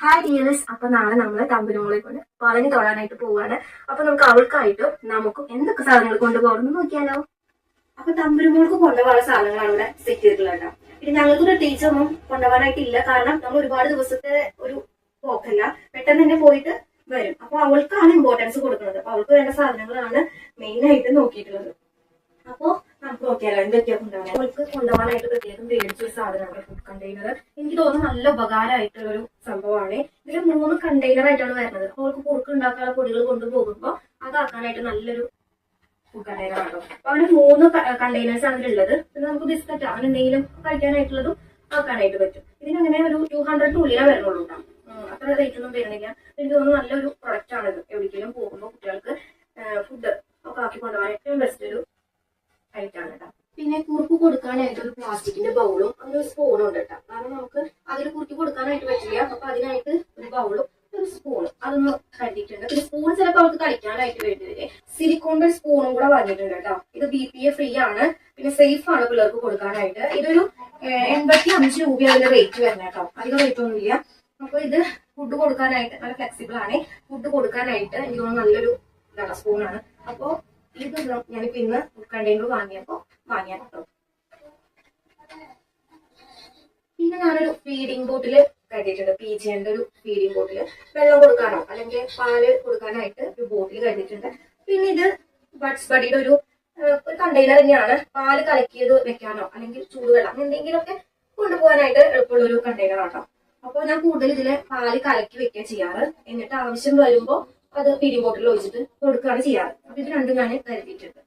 Hi dears അപ്പൊ നാളെ നമ്മൾ തമ്പിനോളെ കൊണ്ട് വളഞ്ഞു തൊഴാനായിട്ട് പോവാണ്. അപ്പൊ നമുക്ക് അവൾക്കായിട്ടും നമുക്കും എന്തൊക്കെ സാധനങ്ങൾ കൊണ്ടുപോകണം നോക്കിയാലോ? അപ്പൊ തമ്പുരുമോൾക്ക് കൊണ്ടുപോകാനുള്ള സാധനങ്ങളാണ് ഇവിടെ സെറ്റ് ചെയ്തിട്ടുള്ളത് പിന്നെ ഞങ്ങൾക്ക് പ്രത്യേകിച്ച് ഒന്നും കൊണ്ടുപോകാനായിട്ടില്ല. കാരണം നമ്മൾ ഒരുപാട് ദിവസത്തെ ഒരു പോക്കല്ല. പെട്ടെന്ന് തന്നെ പോയിട്ട് വരും. അപ്പൊ അവൾക്കാണ് ഇമ്പോർട്ടൻസ് കൊടുക്കുന്നത്. അപ്പൊ അവൾക്ക് വേണ്ട സാധനങ്ങളാണ് മെയിൻ ആയിട്ട് നോക്കിയിട്ടുള്ളത്. അപ്പോ നമുക്ക് നോക്കിയാലോ എന്തൊക്കെയാ കൊണ്ടുപോകാൻ? അവൾക്ക് കൊണ്ടുപോകാനായിട്ട് പ്രത്യേകം പേടിച്ച ഒരു സാധനമാണ് ഫുഡ് കണ്ടെയ്നർ എനിക്ക് തോന്നുന്നു നല്ല ഉപകാരമായിട്ടുള്ള ഒരു സംഭവമാണ്. ഇതിൽ മൂന്ന് കണ്ടെയ്നർ ആയിട്ടാണ് വരുന്നത്. അവർക്ക് കുറുക്ക് ഉണ്ടാക്കാനുള്ള പൊടികൾ കൊണ്ടുപോകുമ്പോൾ അതാക്കാനായിട്ട് നല്ലൊരു കണ്ടെയ്നറാണ് അപ്പൊ അവന് മൂന്ന് കണ്ടെയ്നേഴ്സ് ആണ് ഇതിലുള്ളത്. പിന്നെ നമുക്ക് ബിസ്ക്കറ്റ് അങ്ങനെ എന്തെങ്കിലും കഴിക്കാനായിട്ടുള്ളതും ആക്കാനായിട്ട് പറ്റും. ഇതിനങ്ങനെ ഒരു ടു ഹൺഡ്രഡ് ഉള്ളിലാ വരുന്നുള്ളൂ അത്ര റേറ്റ് ഒന്നും വരുന്നില്ല. എനിക്ക് തോന്നുന്നു നല്ലൊരു പ്രൊഡക്റ്റ് ആണ് ഇത്. പോകുമ്പോൾ കുട്ടികൾക്ക് ഫുഡ് ഒക്കെ ആക്കി കൊണ്ടുപോകാൻ ഏറ്റവും ബെസ്റ്റ് ഒരു ഐറ്റാണ് കേട്ടോ. പിന്നെ കുറുക്ക് കൊടുക്കാനായിട്ട് ഒരു പ്ലാസ്റ്റിക്കിന്റെ ബൗളും അതിനൊരു സ്പൂണും ഉണ്ട് കേട്ടോ. കാരണം നമുക്ക് അതിൽ കുറുക്കി കൊടുക്കാനായിട്ട് പറ്റില്ല അപ്പൊ അതിനായിട്ട് ഒരു ബൗളും ഒരു സ്പൂണും അതൊന്ന് കരുതിയിട്ടുണ്ട് പിന്നെ അവർക്ക് കളിക്കാനായിട്ട് വേണ്ടി സിലിക്കോണിന്റെ സ്പൂണും കൂടെ വാങ്ങിയിട്ടുണ്ട് കേട്ടോ. ഇത് ബി പി എ ഫ്രീ ആണ്. പിന്നെ സേഫ് ആണ് പിള്ളേർക്ക് കൊടുക്കാനായിട്ട്. ഇതൊരു എൺപത്തി അഞ്ച് രൂപ അതിന്റെ റേറ്റ് വരുന്നത് കേട്ടോ. അധികം റേറ്റ് ഒന്നുമില്ല. അപ്പൊ ഇത് ഫുഡ് കൊടുക്കാനായിട്ട് നല്ല ഫ്ലെക്സിബിൾ ആണ്. ഫുഡ് കൊടുക്കാനായിട്ട് എനിക്ക് തോന്നുന്നു നല്ലൊരു ഇതാണ് സ്പൂണാണ് അപ്പോ ഇത് ഞാനിപ്പോ ഇന്ന് കണ്ടെയ്നർ വാങ്ങിയപ്പോ വാങ്ങിയാട്ടോ പിന്നെ ഞാനൊരു ഫീഡിംഗ് ബോട്ടിൽ കരുതിയിട്ടുണ്ട്. പി ജിന്റെ ഒരു ഫീഡിംഗ് ബോട്ടിൽ വെള്ളം കൊടുക്കാനോ അല്ലെങ്കിൽ പാൽ കൊടുക്കാനായിട്ട് ഒരു ബോട്ടിൽ കരുതിയിട്ടുണ്ട്. പിന്നെ ഇത് ബഡ്സ് ബഡിയുടെ ഒരു ഒരു കണ്ടെയ്നർ തന്നെയാണ് പാൽ കലക്കിയത് വെക്കാനോ അല്ലെങ്കിൽ ചൂടുവെള്ളം എന്തെങ്കിലുമൊക്കെ കൊണ്ടുപോകാനായിട്ട് എളുപ്പമുള്ള ഒരു കണ്ടെയ്നർ ആട്ടോ അപ്പോൾ ഞാൻ കൂടുതൽ ഇതിൽ പാൽ കലക്കി വെക്കുക ചെയ്യാറ്. എന്നിട്ട് ആവശ്യം വരുമ്പോ അത് ഫീഡിംഗ് ബോട്ടിൽ ഒഴിച്ചിട്ട് കൊടുക്കുകയാണ് ചെയ്യാറ്. അപ്പൊ ഇത് രണ്ടും ഞാൻ കരുതിയിട്ടുണ്ട്.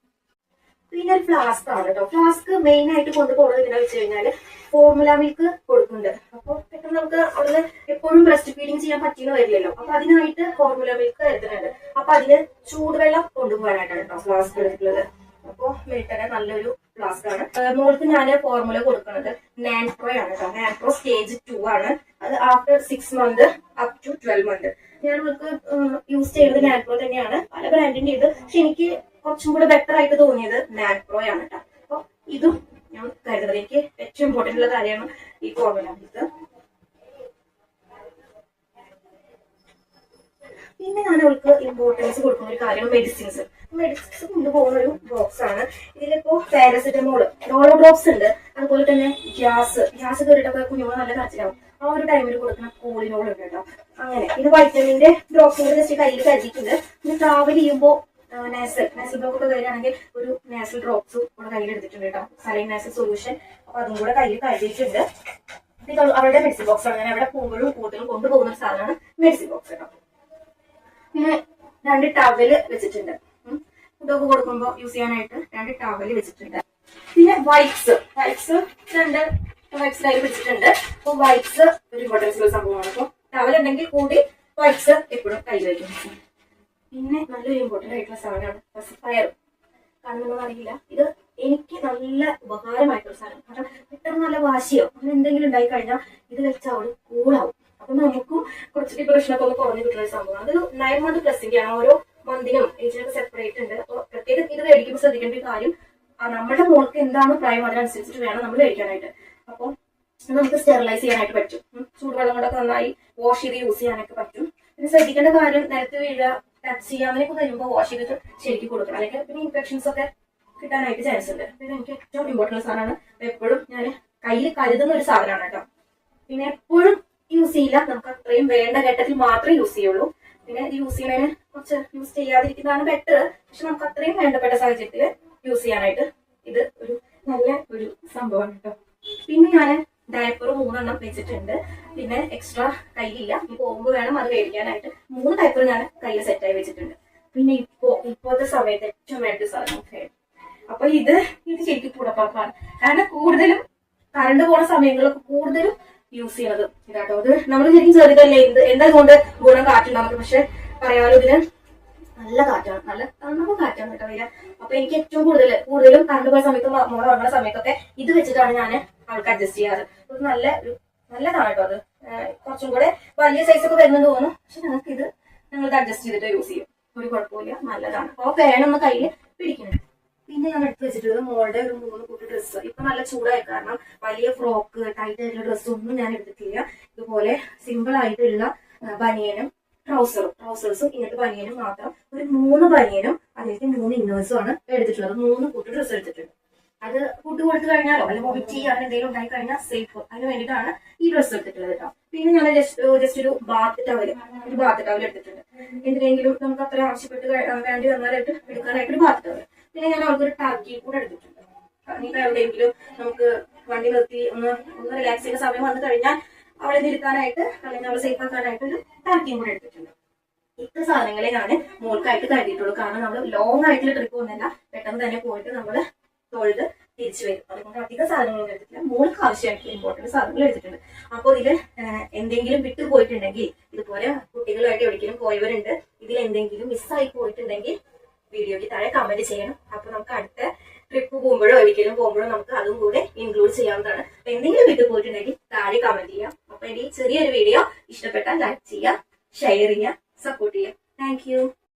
പിന്നെ ഒരു ഫ്ലാസ്ക് ആണ് കേട്ടോ. ഫ്ലാസ്ക് മെയിൻ ആയിട്ട് കൊണ്ടുപോകുന്നത് എന്തിനാ വെച്ച് കഴിഞ്ഞാൽ ഫോർമുല മിൽക്ക് കൊടുക്കുന്നുണ്ട്. അപ്പൊ പെട്ടെന്ന് നമുക്ക് അവിടുന്ന് എപ്പോഴും ബ്രസ്റ്റ് ഫീഡിങ് ചെയ്യാൻ പറ്റിയെന്ന് വരില്ലല്ലോ. അപ്പൊ അതിനായിട്ട് ഫോർമുല മിൽക്ക് കരുതുന്നുണ്ട് അപ്പൊ അതിൽ ചൂടുവെള്ളം കൊണ്ടുപോകാനായിട്ടാണ് കേട്ടോ ഫ്ലാസ്ക് എടുത്തിട്ടുള്ളത്. അപ്പൊ മിൽട്ടന്റെ നല്ലൊരു ഫ്ലാസ്ക് ആണ്. മോൾക്ക് ഞാൻ ഫോർമുല കൊടുക്കുന്നത് നാൻപ്രോ ആണ് കേട്ടോ നാൻപ്രോ സ്റ്റേജ് ടു ആണ്. അത് after six month up to twelve month ഞാൻ മോൾക്ക് യൂസ് ചെയ്തത് നാൻപ്രോ തന്നെയാണ്. പല ബ്രാൻഡിന്റെ ഇത്. പക്ഷെ എനിക്ക് കുറച്ചും കൂടെ ബെറ്റർ ആയിട്ട് തോന്നിയത് നാൻപ്രോ ആണ് കേട്ടോ അപ്പൊ ഇതും ഞാൻ കരുതുന്നത് എനിക്ക് ഏറ്റവും ഇമ്പോർട്ടന്റ് ഉള്ള കാര്യമാണ് ഈ ഫോർമുല ഇത് പിന്നെ ഞാൻ അവൾക്ക് ഇമ്പോർട്ടൻസ് കൊടുക്കുന്ന ഒരു കാര്യം മെഡിസിൻസ് മെഡിസിൻസ് കൊണ്ടുപോകുന്ന ഒരു ബോക്സ് ആണ്. ഇതിലിപ്പോ പാരസെറ്റമോൾ ഡോളോ ഡ്രോപ്സ് ഉണ്ട്. അതുപോലെ തന്നെ ഗ്യാസ്. ഗ്യാസ് കയറിയിട്ടൊക്കെ കുഞ്ഞുങ്ങൾ നല്ല കരച്ചിലാവും. ആ ഒരു ടൈമിൽ കൊടുക്കുന്ന കോളിനോൾ ഉണ്ട് കേട്ടോ. അങ്ങനെ. ഇത് വൈറ്റമിന്റെ ഡ്രോപ്സ് കൂടെ ജസ്റ്റ് കയ്യിൽ കരുതിയിട്ടുണ്ട്. പിന്നെ ട്രാവൽ ചെയ്യുമ്പോൾ നാസൽ നാസൽ ബ്ലോക്ക് ഒക്കെ വരികയാണെങ്കിൽ ഒരു നാസൽ ഡ്രോപ്സ് കൂടെ കയ്യിൽ എടുത്തിട്ടുണ്ട് കേട്ടോ. സലൈൻ നാസൽ സൊല്യൂഷൻ അപ്പൊ അതും കൂടെ കയ്യിൽ കരുതിയിട്ടുണ്ട്. ഇത് അവരുടെ മെഡിസിൻ ബോക്സ് ആണ്. അവിടെ പോകുമ്പോഴും കൂട്ടലും കൊണ്ടുപോകുന്ന ഒരു സാധനമാണ് മെഡിസിൻ ബോക്സ് കേട്ടോ. രണ്ട് ടവൽ വെച്ചിട്ടുണ്ട്. ഫുഡൊക്കെ കൊടുക്കുമ്പോൾ യൂസ് ചെയ്യാനായിട്ട് രണ്ട് ടവൽ വെച്ചിട്ടുണ്ട്. പിന്നെ വൈപ്സ് വൈപ്സ് രണ്ട് വൈപ്സ് കയ്യിൽ വെച്ചിട്ടുണ്ട്. അപ്പൊ വൈപ്സ് ഒരു ഇമ്പോർട്ടൻസ് ഉള്ള സംഭവമാണ്. അപ്പൊ ടവൽ ഉണ്ടെങ്കിൽ കൂടി വൈപ്സ് എപ്പോഴും കയ്യിൽ വയ്ക്കും പിന്നെ നല്ലൊരു ഇമ്പോർട്ടന്റ് ആയിട്ടുള്ള സാധനമാണ് പസിഫയർ കാണുന്നൊന്നും അറിയില്ല. ഇത് എനിക്ക് നല്ല ഉപകാരമായിട്ടുള്ള സാധനം. കാരണം പെട്ടെന്ന് നല്ല വാശിയോ അങ്ങനെ എന്തെങ്കിലും ഉണ്ടായി കഴിഞ്ഞാൽ ഇത് വെച്ചാൽ അവൾ കൂളാവും അപ്പൊ നമുക്കും കുറച്ച് ഡിപ്രഷനൊക്കെ ഒന്ന് കുറഞ്ഞു കിട്ടുന്ന ഒരു സംഭവമാണ്. അതൊരു നയൻ മന്ത് പ്ലസിന്റെ ആണ്. ഓരോ മന്തിനും ഏജിനൊക്കെ സെപ്പറേറ്റ് ഉണ്ട്. അപ്പൊ പ്രത്യേകം ഇത് മേടിക്കുമ്പോൾ ശ്രദ്ധിക്കേണ്ട ഒരു കാര്യം നമ്മുടെ മോൾക്ക് എന്താണ് പ്രായം അതിനനുസരിച്ചിട്ട് വേണം നമ്മൾ മേടിക്കാനായിട്ട്. അപ്പോൾ നമുക്ക് സ്റ്റെറിലൈസ് ചെയ്യാനായിട്ട് പറ്റും. ചൂടുവെള്ളം കൊണ്ടൊക്കെ നന്നായി വാഷ് ചെയ്ത് യൂസ് ചെയ്യാനൊക്കെ പറ്റും. പിന്നെ ശ്രദ്ധിക്കേണ്ട കാര്യം നേരത്തെ വീഴുക ടച്ച് ചെയ്യുക അങ്ങനെയൊക്കെ വാഷ് ചെയ്തിട്ട് ശരിക്കും കൊടുക്കണം. അല്ലെങ്കിൽ പിന്നെ ഇൻഫെക്ഷൻസ് ഒക്കെ കിട്ടാനായിട്ട് ചാൻസ് ഉണ്ട്. പിന്നെ എനിക്ക് ഏറ്റവും ഇമ്പോർട്ടന്റ് സാധനമാണ്. എപ്പോഴും ഞാൻ കയ്യിൽ കരുതുന്ന ഒരു സാധനമാണ് കേട്ടോ. പിന്നെ എപ്പോഴും യൂസ് ചെയ്യില്ല. നമുക്ക് അത്രയും വേണ്ട ഘട്ടത്തിൽ മാത്രമേ യൂസ് ചെയ്യുള്ളൂ. പിന്നെ യൂസ് ചെയ്യുന്നതിന് കുറച്ച് യൂസ് ചെയ്യാതിരിക്കുന്നതാണ് ബെറ്റർ പക്ഷെ നമുക്ക് അത്രയും വേണ്ടപ്പെട്ട സാഹചര്യത്തിൽ യൂസ് ചെയ്യാനായിട്ട് ഇത് ഒരു നല്ല ഒരു സംഭവമാണ് കേട്ടോ പിന്നെ ഞാൻ ഡയപ്പർ മൂന്നെണ്ണം വെച്ചിട്ടുണ്ട്. പിന്നെ എക്സ്ട്രാ കയ്യിലില്ല. ഇനി പോകുമ്പോൾ വേണം അത് മേടിക്കാനായിട്ട്. മൂന്ന് ഡയപ്പർ ഞാൻ കയ്യിൽ സെറ്റായി വെച്ചിട്ടുണ്ട്. പിന്നെ ഇപ്പോ ഇപ്പോഴത്തെ സമയത്ത് ഏറ്റവും വേണ്ട സാധനം അപ്പൊ ഇത് ഇത് ശരിക്കും കൂടപ്പാപ്പാണ് കാരണം കൂടുതലും കറണ്ട് പോണ സമയങ്ങളൊക്കെ കൂടുതലും യൂസ് ചെയ്യണത്. ഇതാട്ടോ. അത് നമ്മൾ ശരിക്കും ചെറുതല്ലേ? ഇത് എന്താ കൊണ്ട് ഗുണം നമുക്ക്? പക്ഷെ പറയാലോ ഇതിന് നല്ല കാറ്റാണ്. നല്ല തണുപ്പ് കാറ്റാണ് കേട്ടോ വരിക. അപ്പൊ എനിക്ക് ഏറ്റവും കൂടുതൽ കൂടുതലും കറണ്ട് പോയ സമയത്ത് മോളെ ഉറങ്ങുന്ന സമയത്തൊക്കെ ഇത് വെച്ചിട്ടാണ് ഞാൻ ആൾക്ക് അഡ്ജസ്റ്റ് ചെയ്യാറ്. ഇത് നല്ല ഒരു നല്ലതാണ് കേട്ടോ അത്. കുറച്ചും കൂടെ വലിയ സൈസ് ഒക്കെ വരുന്നുണ്ട് തോന്നുന്നു. പക്ഷെ ഞങ്ങൾക്ക് ഇത് ഞങ്ങൾക്ക് അഡ്ജസ്റ്റ് ചെയ്തിട്ട് യൂസ് ചെയ്യും. ഒരു കുഴപ്പമില്ല നല്ലതാണ്. അപ്പൊ ഫാനൊന്ന് കയ്യിൽ പിടിക്കണം. പിന്നെ ഞാൻ എടുത്ത് വെച്ചിട്ടുള്ളത് മോളുടെ ഒരു മൂന്ന് കൂട്ടി ഡ്രസ്സ് ഇപ്പൊ നല്ല ചൂടായി കാരണം വലിയ ഫ്രോക്ക് ടൈറ്റ് ആയിട്ടുള്ള ഡ്രസ്സ് ഒന്നും ഞാൻ എടുത്തിട്ടില്ല. ഇതുപോലെ സിമ്പിൾ ആയിട്ടുള്ള ബനിയനും ട്രൗസറും ട്രൗസേഴ്സും ഇങ്ങനത്തെ ബനിയനും മാത്രം ഒരു മൂന്ന് ബനിയനും അതിലേക്ക് മൂന്ന് ഇന്നേഴ്സും ആണ് എടുത്തിട്ടുള്ളത്. മൂന്ന് കൂട്ടി ഡ്രസ്സ് എടുത്തിട്ടുണ്ട്. അത് കൂട്ടി കൊടുത്തു കഴിഞ്ഞാലോ അല്ലെങ്കിൽ വൊമിറ്റ് ചെയ്യാൻ എന്തെങ്കിലും ഉണ്ടായി കഴിഞ്ഞാൽ സേഫ് അതിന് വേണ്ടിയിട്ടാണ് ഈ ഡ്രസ്സ് എടുത്തിട്ടുള്ളത് കേട്ടോ. പിന്നെ ഞാൻ ജസ്റ്റ് ഒരു ബാത്ത് ടവൽ ഒരു ബാത്ത് ടവൽ എടുത്തിട്ടുണ്ട്. എന്തിനെങ്കിലും നമുക്ക് അത്ര ആവശ്യപ്പെട്ട് വേണ്ടി വന്നാലായിട്ട് എടുക്കാനായിട്ട് ഒരു ബാത്ത് ടവൽ പിന്നെ ഞാൻ അവൾക്ക് ഒരു ടർക്കി കൂടെ എടുത്തിട്ടുണ്ട്. ഇനിയിപ്പോ എവിടെയെങ്കിലും നമുക്ക് വണ്ടി നിർത്തി ഒന്ന് ഒന്ന് റിലാക്സ് ചെയ്യുന്ന സമയം വന്നു കഴിഞ്ഞാൽ അവളെ നിർത്താനായിട്ട് അല്ലെങ്കിൽ അവളെ സേഫ് ആക്കാനായിട്ട് ഒരു ടർക്കിയും കൂടെ എടുത്തിട്ടുണ്ട്. ഇത്ര സാധനങ്ങളെ ഞാൻ മോൾക്കായിട്ട് കരുതിയിട്ടുള്ളൂ. കാരണം നമ്മൾ ലോങ് ആയിട്ടുള്ള ട്രിപ്പ് ഒന്നല്ല പെട്ടെന്ന് തന്നെ പോയിട്ട് നമ്മൾ തൊഴുത് തിരിച്ചു വരും. അതുകൊണ്ട് അധിക സാധനങ്ങളൊന്നും എടുത്തിട്ടില്ല. മോൾക്ക് ആവശ്യമായിട്ടുള്ള ഇമ്പോർട്ടന്റ് സാധനങ്ങൾ എടുത്തിട്ടുണ്ട്. അപ്പോൾ ഇതിൽ എന്തെങ്കിലും വിട്ടു പോയിട്ടുണ്ടെങ്കിൽ ഇതുപോലെ കുട്ടികളുമായിട്ട് എവിടെയെങ്കിലും പോയവരുണ്ട് ഇതിൽ എന്തെങ്കിലും മിസ്സായി പോയിട്ടുണ്ടെങ്കിൽ വീഡിയോയ്ക്ക് താഴെ കമന്റ് ചെയ്യണം. അപ്പൊ നമുക്ക് അടുത്ത ട്രിപ്പ് പോകുമ്പോഴോ എവിടേക്കെങ്കിലും പോകുമ്പോഴോ നമുക്ക് അതും കൂടെ ഇൻക്ലൂഡ് ചെയ്യാവുന്നതാണ്. അപ്പൊ എന്തെങ്കിലും വിട്ടു പോയിട്ടുണ്ടെങ്കിൽ താഴെ കമന്റ് ചെയ്യാം. അപ്പൊ എന്റെ ഈ ചെറിയൊരു വീഡിയോ ഇഷ്ടപ്പെട്ടാൽ ലൈക്ക് ചെയ്യുക ഷെയർ ചെയ്യുക സപ്പോർട്ട് ചെയ്യുക. താങ്ക്